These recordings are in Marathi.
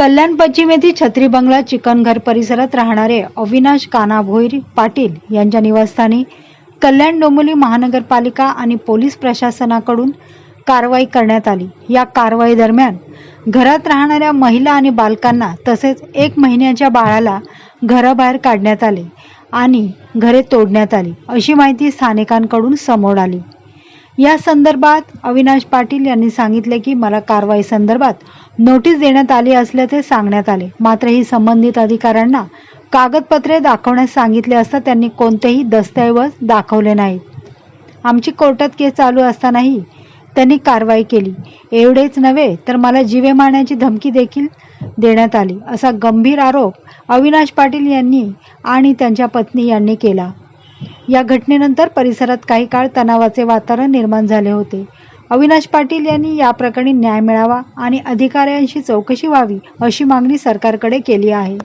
कल्याण पश्चिम येथील छत्री बंगला चिकनघर परिसरात राहणारे अविनाश काना भोईर पाटील यांच्या निवासस्थानी कल्याण डोंबिवली महानगरपालिका आणि पोलीस प्रशासनाकडून कारवाई करण्यात आली. या कारवाई दरम्यान घरात राहणाऱ्या महिला आणि बालकांना तसेच एक महिन्याच्या बाळाला घराबाहेर काढण्यात आले आणि घरे तोडण्यात आली अशी माहिती स्थानिकांकडून समोर आली. या संदर्भात अविनाश पाटील यांनी सांगितले की मला कारवाई संदर्भात नोटीस देण्यात आली असल्याचे सांगण्यात आले. मात्र ही संबंधित अधिकाऱ्यांना कागदपत्रे दाखवण्यास सांगितले असता त्यांनी कोणतेही दस्तऐवज दाखवले नाहीत. आमची कोर्टात केस चालू असतानाही त्यांनी कारवाई केली. एवढेच नव्हे तर मला जीवे मारण्याची धमकी देखील देण्यात आली असा गंभीर आरोप अविनाश पाटील यांनी आणि त्यांच्या पत्नी यांनी केला. या घटनेनंतर परिसरात काही काळ तणावाचे वातावरण निर्माण झाले होते. अविनाश पाटील यांनी या प्रकरणी न्याय मिळावा आणि अधिकाऱ्यांशी चौकशी व्हावी अशी मागणी सरकारकडे केली आहे.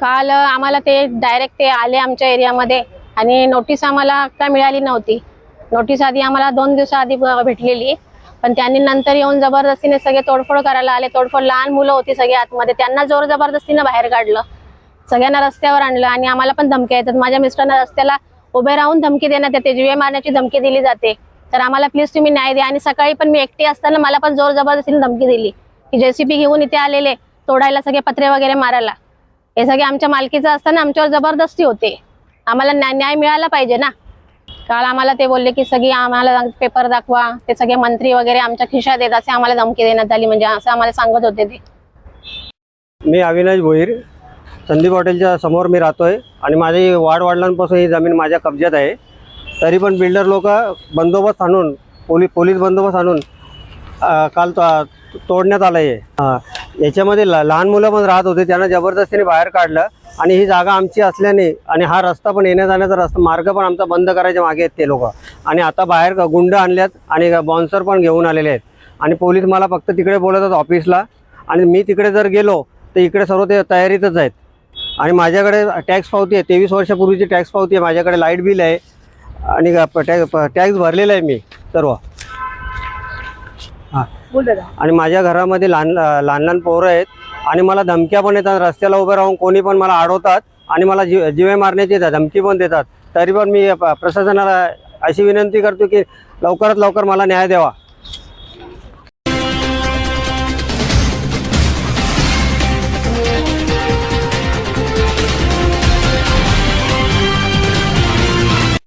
काल आम्हाला ते डायरेक्ट ते आले आमच्या एरियामध्ये आणि नोटीस आम्हाला काय मिळाली नव्हती. नोटीस आधी आम्हाला दोन दिवसाआधी भेटलेली. पण त्यांनी नंतर येऊन जबरदस्तीने सगळे तोडफोड करायला आले. तोडफोड लहान मुलं होती सगळे आतमध्ये. त्यांना जोर जबरदस्तीने बाहेर काढलं. सगळ्यांना रस्त्यावर आणलं आणि आम्हाला पण धमक्या येतात. माझ्या मिस्टरांना रस्त्याला उभे राहून धमकी देण्यात येते. जीवे मारण्याची धमकी दिली जाते. तर आम्हाला प्लीज तुम्ही न्याय द्या. आणि सकाळी पण मी एकटी असताना मला पण जोर जबरदस्तीने धमकी दिली. की जेसीबी घेऊन इथे आलेले तोडायला सगळे पत्रे वगैरे मारायला. हे सगळे आमच्या मालकीचं असताना आमच्यावर जबरदस्ती होते. आम्हाला न्याय मिळाला पाहिजे ना. काल आम्हाला ते बोलले की सगळी आम्हाला पेपर दाखवा. ते सगळे मंत्री वगैरे आमच्या खिशात येत असे आम्हाला धमकी देण्यात आली. म्हणजे असं आम्हाला सांगत होते ते. मी अविनाश भोईर. संदीप हॉटेलच्या समोर मी राहतोय. आणि माझी वाढ वाढल्यापासून ही जमीन माझ्या कब्जात आहे. तरी पण बिल्डर लोक बंदोबस्त आणून पोलीस पोलीस बंदोबस्त आणून काल तोडण्यात आलं आहे याच्यामध्ये ल- लहान मुलं पण राहत होते त्यांना जबरदस्तीने बाहेर काढलं. आणि ही जागा आमची असल्याने आणि हा रस्ता पण येण्या जाण्याचा रस्ता मार्ग पण आमचा बंद करायच्या मागे आहेत ते लोक. आणि आता बाहेर गुंड आणल्यात आणि बॉन्सर पण घेऊन आलेले आहेत. आणि पोलीस मला फक्त तिकडे बोलवतात ऑफिसला आणि मी तिकडे जर गेलो तर इकडे सर्व ते तयारीतच आहेत. आणि माझ्याकडे टॅक्स पावती आहे तेवीस वर्षापूर्वीची टॅक्स पावती आहे माझ्याकडे लाइट बिल आहे. आणि टॅक्स भरलेला आहे मी सर्व. हां. आणि माझ्या घरामध्ये लहान लहान लहान पोरं आहेत आणि मला धमक्या पण येतात रस्त्याला उभं राहून कोणी पण मला अडवतात आणि मला जीव जीवे मारण्याची येतात धमकी पण देतात. तरी पण मी प्रशासनाला अशी विनंती करतो की लवकरात लवकर मला न्याय द्यावा.